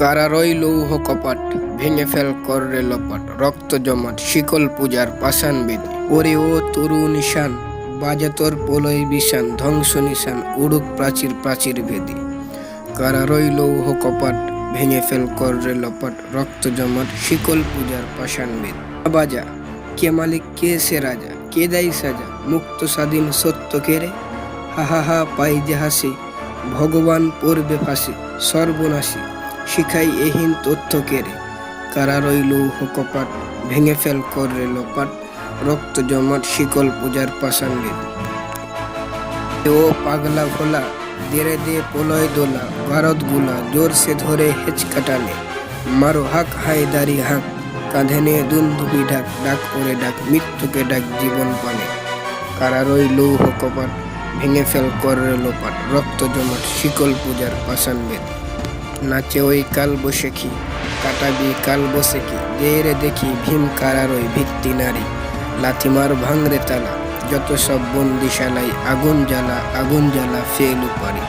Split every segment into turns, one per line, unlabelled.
কারারই লৌহ কপাট ভেঙে ফেল কররে লপাট, রক্ত জমাট, শিকল পূজার পাষাণ বেদি। ওরে ও তরু নিশান, বাজে তোর পোলয় বিশান ধ্বংস নিশান, উড়ুক প্রাচীর প্রাচীর ভেদি কারারই লৌহ কপাট ভেঙে ফেল কররে লপাট, রক্ত জমাট, শিকল পূজার পাষাণ বেদ। বাজা? কে মালিক? কে সে রাজা? কে দেয় সাজা? মুক্ত স্বাধীন সত্য কেরে হা হা হা, পাই যে হাসি, ভগবান পড়বে ফাঁসি, সর্বনাশী। শিখাই এহীন তথ্য কেড়ে কারা রইল কপাট ভেঙে ফেল করে লোপাট, রক্ত জমাট, শিকল পূজার বেদ ও পাগলা ভোলা, দেরে দে প্রলয় দোলা, ভারতগুলা, জোর সে ধরে হেঁচকা টানে মারো হাক হাই দাড়ি হাক, কাঁধে নিয়ে দুন্দুবি ঢাক, ডাক করে ডাক, মৃত্যুকে ডাক জীবন পানে কারা রইল কপাট ভেঙে ফেল করে লোপাট, রক্ত জমাট, শিকল পূজার বেদ নাচে ওই কাল বসে কি? কাটাবি কাল বসে কি? দেরে দেখি ভীম কারারই ভিত্তি নারী। লাথিমার ভাঙরে তালা, যত সব বন্দিশালাই, আগুন জ্বালা আগুন জ্বালা ফেল উপারি।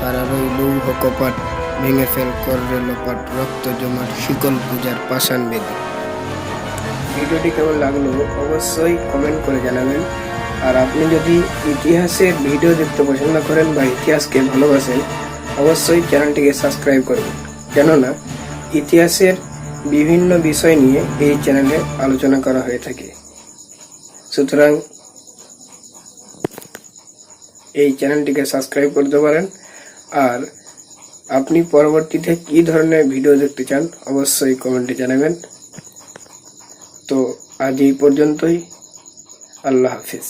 কারারই লৌহ কপাট ভেঙে ফেল কররে লোপাট, রক্ত জমাট, শিকল পূজার পাষাণ বেদি। ভিডিওটি কেমন লাগল অবশ্যই কমেন্ট করে জানাবেন। আর আপনি যদি ইতিহাসের ভিডিও দেখতে পছন্দ করেন বা ইতিহাসকে ভালোবাসেন অবশ্যই চ্যানেলটিকে সাবস্ক্রাইব করবেন কেননা, ইতিহাসের বিভিন্ন বিষয় নিয়ে এই চ্যানেলে আলোচনা করা হয়ে থাকে। সুতরাং, এই চ্যানেলটিকে সাবস্ক্রাইব করতে পারেন। আর আপনি পরবর্তীতে কি ধরনের ভিডিও দেখতে চান, অবশ্যই কমেন্টে জানাবেন। তো, আজ এই পর্যন্তই। আল্লাহ হাফিজ।